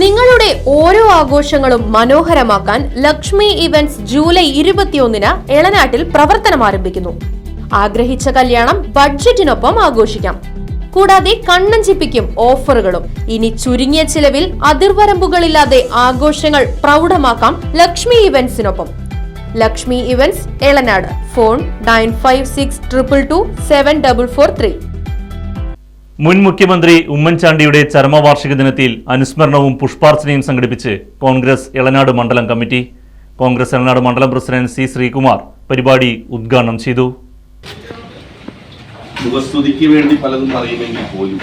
നിങ്ങളുടെ ഓരോ ആഘോഷങ്ങളും മനോഹരമാക്കാൻ ലക്ഷ്മി ഇവന്റ്സ് ജൂലൈ ഇരുപത്തിയൊന്നിന് എളനാട്ടിൽ പ്രവർത്തനം ആരംഭിക്കുന്നു. ആഗ്രഹിച്ച കല്യാണം ബഡ്ജറ്റിനൊപ്പം ആഘോഷിക്കാം. കൂടാതെ കണ്ണഞ്ചിപ്പിക്കും ഓഫറുകളും. ഇനി ചുരുങ്ങിയ ചിലവിൽ അതിർവരമ്പുകളില്ലാതെ ആഘോഷങ്ങൾ പ്രൗഢമാക്കാം Lakshmi ഇവന്റ്സിനൊപ്പം. Lakshmi events Elanad. Phone nine five six triple two seven double four three. മുൻ മുഖ്യമന്ത്രി ഉമ്മൻചാണ്ടിയുടെ ചരമവാർഷിക ദിനത്തിൽ അനുസ്മരണവും പുഷ്പാർച്ചനയും സംഘടിപ്പിച്ച് കോൺഗ്രസ് എളനാട് മണ്ഡലം കമ്മിറ്റി. കോൺഗ്രസ് എളനാട് മണ്ഡലം പ്രസിഡന്റ് സി ശ്രീകുമാർ പരിപാടി ഉദ്ഘാടനം ചെയ്തു. വേണ്ടി പലതും പറയുമെങ്കിൽ പോലും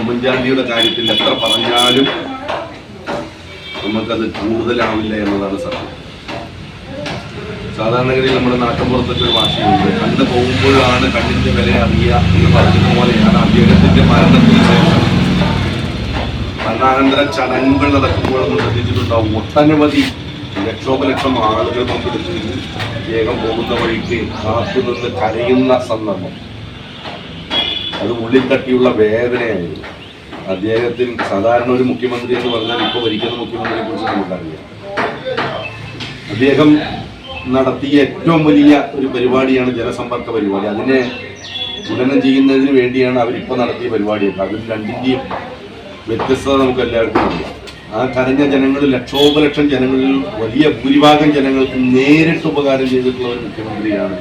ഉമ്മൻചാണ്ടിയുടെ കാര്യത്തിൽ എത്ര പറഞ്ഞാലും നമുക്കത് കൂടുതലാവില്ല എന്നതാണ് സത്യം. സാധാരണഗതിയിൽ നമ്മുടെ നാട്ടിൻപുറത്തൊക്കെ ഒരു ഭാഷയുണ്ട്. കണ്ട് പോകുമ്പോഴാണ് കണ്ണിന്റെ വില അറിയുക എന്ന് പറഞ്ഞതുപോലെയാണ് അദ്ദേഹത്തിന്റെ മരണത്തിന് ശേഷം. മരണാനന്തര ചടങ്ങുകൾ നടക്കുമ്പോഴൊന്നും ശ്രദ്ധിച്ചിട്ടുണ്ടാവും. ഒട്ടനവധി ലക്ഷോപലക്ഷം ആളുകൾ പങ്കെടുത്ത് അദ്ദേഹം പോകുന്ന വഴിക്ക് കാത്തുനിന്ന് കരയുന്ന സന്ദർഭം. അത് ഉള്ളിൽ തട്ടിയുള്ള വേദനയായിരുന്നു. അദ്ദേഹത്തിന് സാധാരണ ഒരു മുഖ്യമന്ത്രി എന്ന് പറഞ്ഞാൽ ഇപ്പോൾ ഭരിക്കുന്ന മുഖ്യമന്ത്രിയെ കുറിച്ച് നമുക്കറിയാം. അദ്ദേഹം നടത്തിയ ഏറ്റവും വലിയ ഒരു പരിപാടിയാണ് ജനസമ്പർക്ക പരിപാടി. അതിനെ ഉന്നനം ചെയ്യുന്നതിന് വേണ്ടിയാണ് അവരിപ്പോൾ നടത്തിയ പരിപാടിയൊക്കെ. അതിൽ രണ്ടിന്റെയും വ്യത്യസ്തത നമുക്ക് എല്ലാവർക്കും അറിയാം. ആ കരഞ്ഞ ജനങ്ങൾ ലക്ഷോപലക്ഷം ജനങ്ങളിൽ വലിയ ഭൂരിഭാഗം ജനങ്ങൾക്ക് നേരിട്ട് ഉപകാരം ചെയ്തിട്ടുള്ള ഒരു മുഖ്യമന്ത്രിയാണ്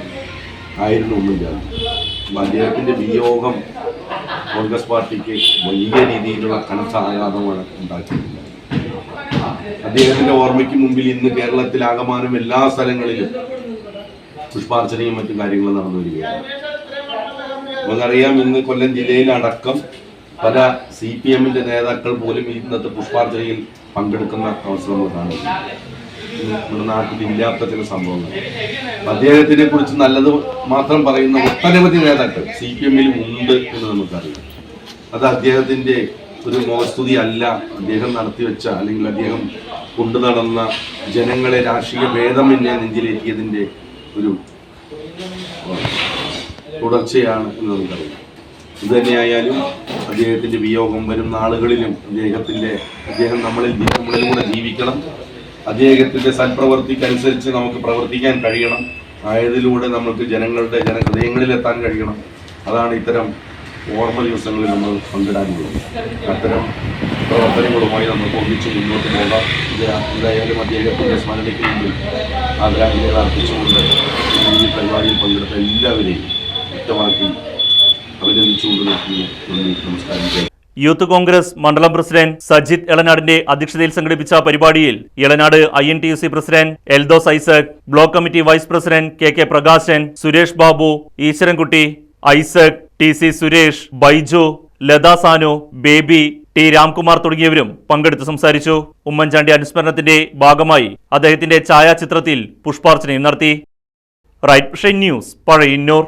ആയിരുന്നു ഉമ്മൻചാണ്ടി അദ്ദേഹത്തിന്റെ വിയോഗം കോൺഗ്രസ് പാർട്ടിക്ക് വലിയ രീതിയിലുള്ള കനത്ത ആഘാതമാണ് ഉണ്ടാക്കിയിട്ടുള്ളത്. അദ്ദേഹത്തിന്റെ ഓർമ്മയ്ക്ക് മുമ്പിൽ ഇന്ന് കേരളത്തിൽ ആകമാനം എല്ലാ സ്ഥലങ്ങളിലും പുഷ്പാർച്ചനയും മറ്റു കാര്യങ്ങളും നടന്നു വരികയാണ് നമുക്കറിയാം ഇന്ന് കൊല്ലം ജില്ലയിലടക്കം പല സി പി എമ്മിന്റെ നേതാക്കൾ പോലും ഇന്നത്തെ പുഷ്പാർച്ചനയിൽ പങ്കെടുക്കുന്ന അവസരം നമ്മൾ കാണുന്നു. നമ്മുടെ നാട്ടിൽ ഇല്ലാത്ത ചില സംഭവങ്ങൾ. അദ്ദേഹത്തിനെ കുറിച്ച് നല്ലത് മാത്രം പറയുന്ന ഒട്ടനവധി നേതാക്കൾ സി പി എമ്മിലും ഉണ്ട് എന്ന് നമുക്കറിയാം. അത് അദ്ദേഹത്തിന്റെ ഒരു മോസ്തുതി അല്ല അദ്ദേഹം നടത്തിവെച്ച അല്ലെങ്കിൽ അദ്ദേഹം കൊണ്ടു നടന്ന ജനങ്ങളെ രാഷ്ട്രീയ ഭേദമെന്നെ നെഞ്ചിലേറ്റിയതിന്റെ ഒരു തുടർച്ചയാണ് എന്ന് നമുക്കറിയാം. ഇത് തന്നെയായാലും അദ്ദേഹത്തിന്റെ വിയോഗം വരും നാളുകളിലും അദ്ദേഹത്തിന്റെ അദ്ദേഹം നമ്മളിൽ നമ്മളിൽ കൂടെ ജീവിക്കണം. അദ്ദേഹത്തിന്റെ സൽപ്രവർത്തിക്കനുസരിച്ച് നമുക്ക് പ്രവർത്തിക്കാൻ കഴിയണം. ആയതിലൂടെ നമുക്ക് ജനങ്ങളുടെ ജനഹൃദയങ്ങളിൽ എത്താൻ കഴിയണം. അതാണ് ഇത്തരം ഓർമ്മ ദിവസങ്ങളിൽ നമ്മൾ പങ്കിടാനുള്ളത് അത്തരം പ്രവർത്തനങ്ങളുമായി നമുക്ക് ഒന്നിച്ച് മുന്നോട്ട് പോകാം ഇത് എന്തായാലും അദ്ദേഹത്തിന്റെ സ്മരണയ്ക്ക് മുമ്പിൽ ആദരാഞ്ജലികൾ അർപ്പിച്ചുകൊണ്ട് ഈ പരിപാടിയിൽ പങ്കെടുത്ത എല്ലാവരെയും വ്യക്തമാക്കി അഭിനന്ദിച്ചുകൊണ്ട് നിർത്തുന്നു. നന്ദി നമസ്കാരം. യൂത്ത് കോൺഗ്രസ് മണ്ഡലം പ്രസിഡന്റ് സജിത് എളനാടിന്റെ അധ്യക്ഷതയിൽ സംഘടിപ്പിച്ച പരിപാടിയിൽ Elanad I N T U C president Eldhose Isaac block committee vice president K K Prakashan Suresh Babu Eeswarankutty Isaac T C Suresh Baiju Latha Sanu Baby T Ramkumar തുടങ്ങിയവരും പങ്കെടുത്ത് സംസാരിച്ചു. ഉമ്മൻചാണ്ടി അനുസ്മരണത്തിന്റെ ഭാഗമായി അദ്ദേഹത്തിന്റെ ഛായാചിത്രത്തിൽ പുഷ്പാർച്ചനയും നടത്തി. Right news Pazhayannur.